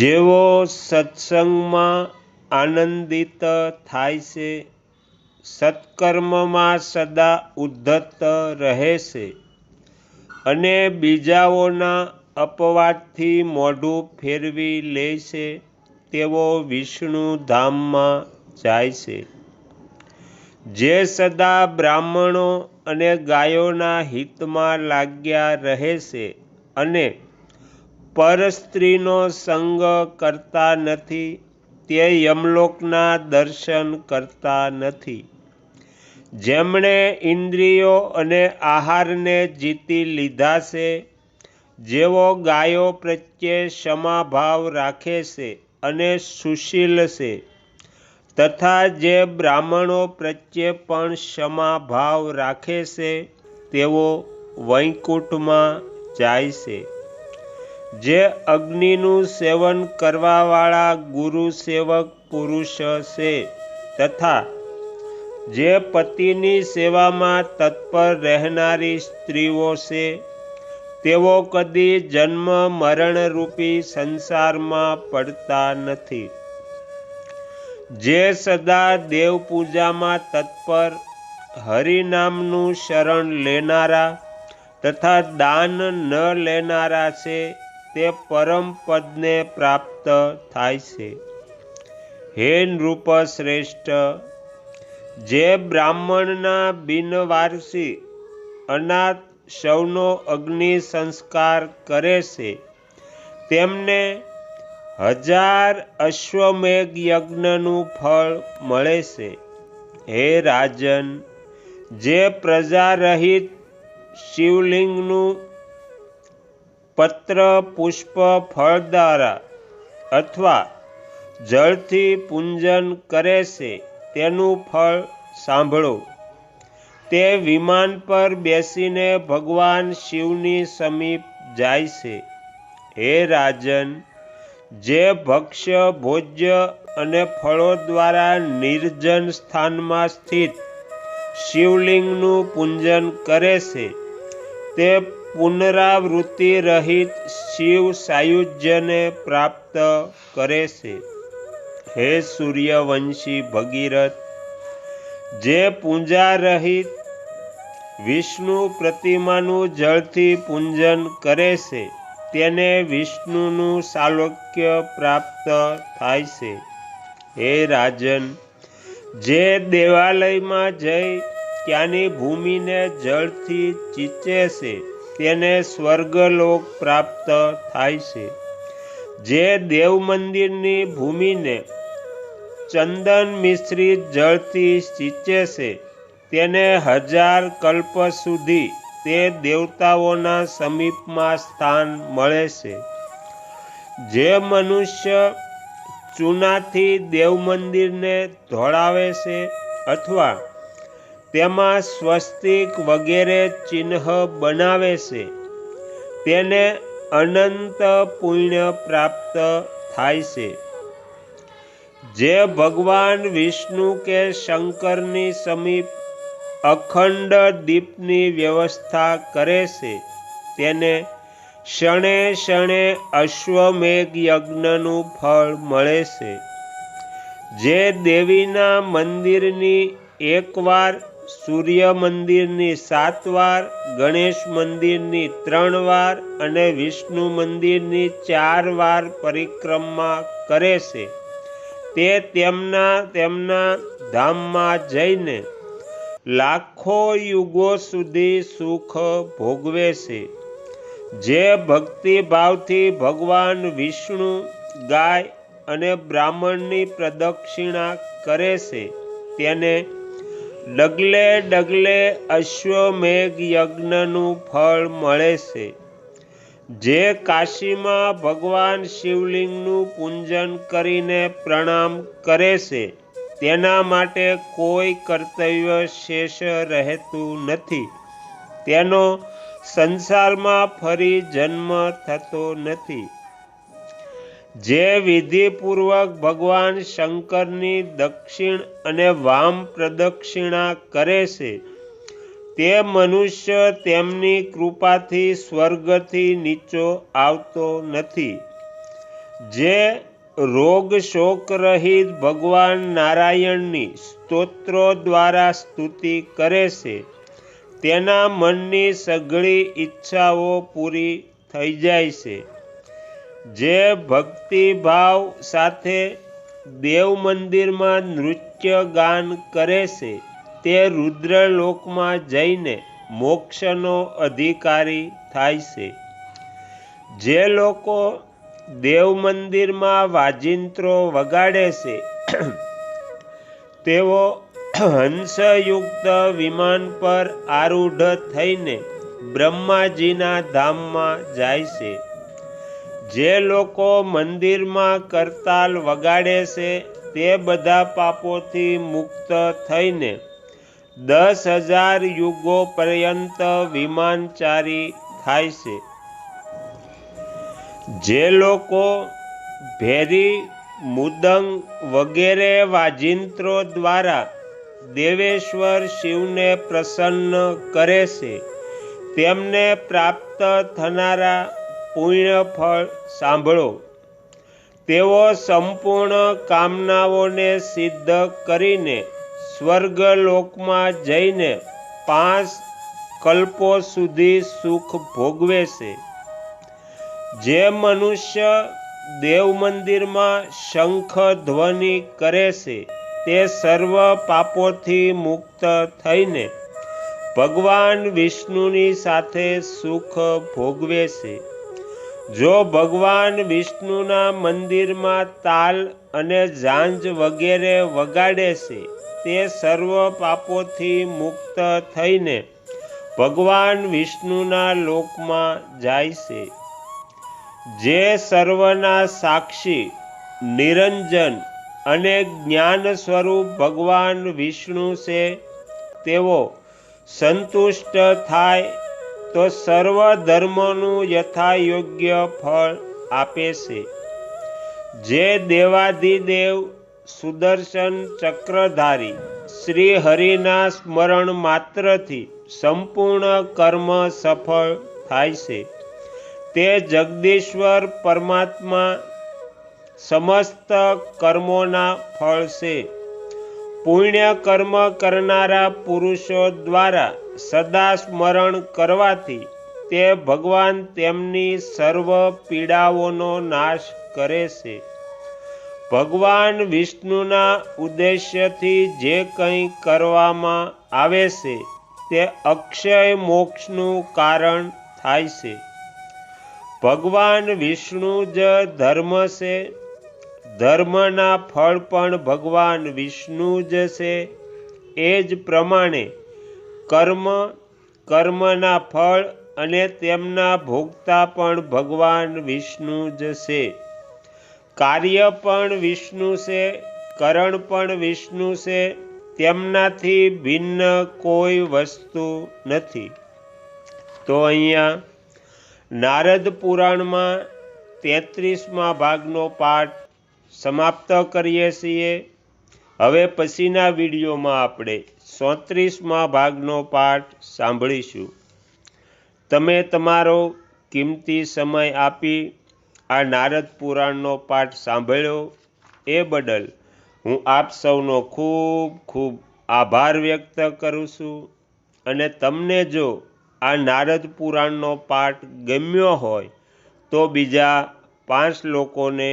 જેવો સત્સંગમાં આનંદિત થાય છે, સત્કર્મમાં સદા ઉદ્ધત રહે છે. અને બીજાઓના અપવાદથી મોઢું ફેરવી લે છે તેવો વિષ્ણુ ધામમાં જાય છે. જે સદા બ્રાહ્મણો અને ગાયોના હિતમાં લાગ્યા રહે છે અને પરસ્ત્રીનો સંગ કરતા નથી, તે યમલોકના દર્શન કરતા નથી. જેમણે ઇન્દ્રિયો અને આહારને જીતી લીધા છે, જેઓ ગાયો પ્રત્યે ક્ષમાભાવ રાખે છે અને સુશીલ છે, તથા જે બ્રાહ્મણો પ્રત્યે પણ ક્ષમાભાવ રાખે છે, તેઓ વૈકુંઠમાં જાય છે. જે અગ્નિનું સેવન કરવાવાળા ગુરુ સેવક પુરુષ છે તથા જે પતિની સેવામાં તત્પર રહેનારી સ્ત્રીઓ છે, તેઓ કદી જન્મ મરણરૂપી સંસારમાં પડતા નથી. જે સદા દેવ પૂજામાં તત્પર હરિનામનું શરણ લેનારા તથા દાન ન લેનારા છે તે પરમ પદને પ્રાપ્ત થાય છે. હે નૃપ શ્રેષ્ઠ જે બ્રાહ્મણના બિનવારસી અનાથ સૌનો અગ્નિ સંસ્કાર કરે છે, તેમને હજાર અશ્વમેઘ યજ્ઞનું ફળ મળે છે. હે રાજન, જે પ્રજા રહિત શિવલિંગનું પત્ર, પુષ્પ ફળ દ્વારા અથવા જળથી પૂંજન કરે છે, તેનું ફળ સાંભળો. તે વિમાન પર બેસીને ભગવાન શિવની સમીપ જાય છે. હે રાજન, જે ભક્ષ્ય, ભોજ્ય અને ફળો દ્વારા નિર્જન સ્થાનમાં સ્થિત શિવલિંગનું પૂજન કરે છે, તે પુનરાવૃત્તિ રહિત શિવ સાયુજ્યને પ્રાપ્ત કરે છે. હે સૂર્યવંશી ભગીરથ, જે પૂંજા રહિત વિષ્ણુ પ્રતિમાનું જળથી પૂજન કરે છે, તેને વિષ્ણુનું સાલોક્ય પ્રાપ્ત થાય છે. હે રાજન, જે દેવાલયમાં જઈ ત્યાંની ભૂમિને જળથી ચીચે છે તેને સ્વર્ગલોક પ્રાપ્ત થાય છે. જે દેવ મંદિરની ભૂમિને ચંદન મિશ્રિત જળથી સિંચે છે, તેને હજાર કલ્પ સુધી તે દેવતાઓના સમીપમાં સ્થાન મળે છે. જે મનુષ્ય ચૂનાથી દેવ મંદિરને ધોળાવે છે અથવા તેમાં સ્વસ્તિક વગેરે ચિહ્ન બનાવે છે. તેને અનંત પુણ્ય પ્રાપ્ત થાય છે. જે ભગવાન વિષ્ણુ કે શંકરની સમીપ અખંડ દીપની વ્યવસ્થા કરે છે, તેને ક્ષણે ક્ષણે અશ્વમેઘ યજ્ઞનું ફળ મળે છે. જે દેવીના મંદિરની એકવાર સૂર્ય મંદિરની સાત વાર, ગણેશ મંદિરની ત્રણ વાર અને વિષ્ણુ મંદિરની ચાર વાર પરિક્રમા કરે છે. તે તેમના તેમના ધામમાં જઈને લાખો યુગો સુધી સુખ ભોગવે છે. જે ભક્તિભાવથી ભગવાન વિષ્ણુ, ગાય અને બ્રાહ્મણની પ્રદક્ષિણા કરે છે, તેને ડગલે ડગલે અશ્વમેઘ યજ્ઞનું ફળ મળે છે. જે કાશીમાં ભગવાન શિવલિંગનું પૂજન કરીને પ્રણામ કરે છે, તેના માટે કોઈ કર્તવ્ય શેષ રહેતું નથી. તેનો સંસારમાં ફરી જન્મ થતો નથી. જે વિધિપૂર્વક ભગવાન શંકરની દક્ષિણ અને વામ પ્રદક્ષિણા કરે છે, તે મનુષ્ય તેમની કૃપાથી સ્વર્ગથી નીચો આવતો નથી. જે રોગ શોક રહિત ભગવાન નારાયણની સ્તોત્રો દ્વારા સ્તુતિ કરે છે, તેના મનની સઘળી ઈચ્છાઓ પૂરી થઈ જાય છે. જે ભક્તિભાવ સાથે દેવ મંદિરમાં નૃત્ય ગાન કરે છે, તે રુદ્રલોકમાં જઈને મોક્ષનો અધિકારી થાય છે. જે લોકો દેવ મંદિરમાં વાજિંત્રો વગાડે છે, તેઓ હંસયુક્ત વિમાન પર આરૂઢ થઈને બ્રહ્માજીના ધામમાં જાય છે. જે લોકો મંદિરમાં કરતાલ વગાડે છે, તે બધા પાપોથી મુક્ત થઈને દસ હજાર યુગો પર્યંત વિમાનચારી થાય છે. જે લોકો ભેરી મુદંગ વગેરે વાજિંત્રો દ્વારા દેવેશ્વર શિવને પ્રસન્ન કરે છે, તેમને પ્રાપ્ત થનારા પુણ્ય ફળ સાંભળો. તેઓ સંપૂર્ણ કામનાઓને સિદ્ધ કરીને સ્વર્ગલોકમાં જઈને પાંચ કલ્પો સુધી સુખ ભોગવે છે. જે મનુષ્ય દેવ મંદિરમાં શંખ ધ્વનિ કરે છે, તે સર્વ પાપોથી મુક્ત થઈને ભગવાન વિષ્ણુની સાથે સુખ ભોગવે છે. જો ભગવાન વિષ્ણુના મંદિરમાં તાલ અને ઝાંઝ વગેરે વગાડે છે, તે સર્વ પાપોથી મુક્ત થઈને ભગવાન વિષ્ણુના લોકમાં જાય છે. જે સર્વના સાક્ષી, નિરંજન અને જ્ઞાન સ્વરૂપ ભગવાન વિષ્ણુ છે, તેઓ સંતુષ્ટ થાય તો સર્વ ધર્મોનું યથાયોગ્ય ફળ આપે છે. જે દેવાધિદેવ સુદર્શન ચક્રધારી શ્રી હરિના સ્મરણ માત્રથી સંપૂર્ણ કર્મ સફળ થાય છે. તે જગદીશ્વર પરમાત્મા સમસ્ત કર્મોના ફળ છે. પુણ્ય કર્મ કરનારા પુરુષો દ્વારા સદા સ્મરણ કરવાથી તે ભગવાન તેમની સર્વ પીડાઓનો નાશ કરે છે. ભગવાન વિષ્ણુના ઉદ્દેશ્યથી જે કંઈ કરવામાં આવે છે, તે અક્ષય મોક્ષનું કારણ થાય છે. ભગવાન વિષ્ણુ જ ધર્મ છે ધર્મના ફળ પણ ભગવાન વિષ્ણુ જ છે. એ જ પ્રમાણે કર્મ, કર્મના ફળ અને તેમના ભોગતા પણ ભગવાન વિષ્ણુ જ છે. કાર્ય પણ વિષ્ણુ છે, કરણ પણ વિષ્ણુ છે, તેમનાથી ભિન્ન કોઈ વસ્તુ નથી. તો અહીંયા નારદ પુરાણમાં તેત્રીસમાં ભાગનો પાઠ સમાપ્ત કરીએ છીએ. હવે પછીના વિડીયોમાં આપણે સોત્રીસમાં ભાગનો પાઠ સાંભળીશું. તમે તમારો કિંમતી સમય આપી આ નારદ પુરાણનો પાઠ સાંભળ્યો એ બદલ હું આપ સૌનો ખૂબ ખૂબ આભાર વ્યક્ત કરું છું. અને તમને જો આ નારદ પુરાણનો પાઠ ગમ્યો હોય તો બીજા પાંચ લોકોને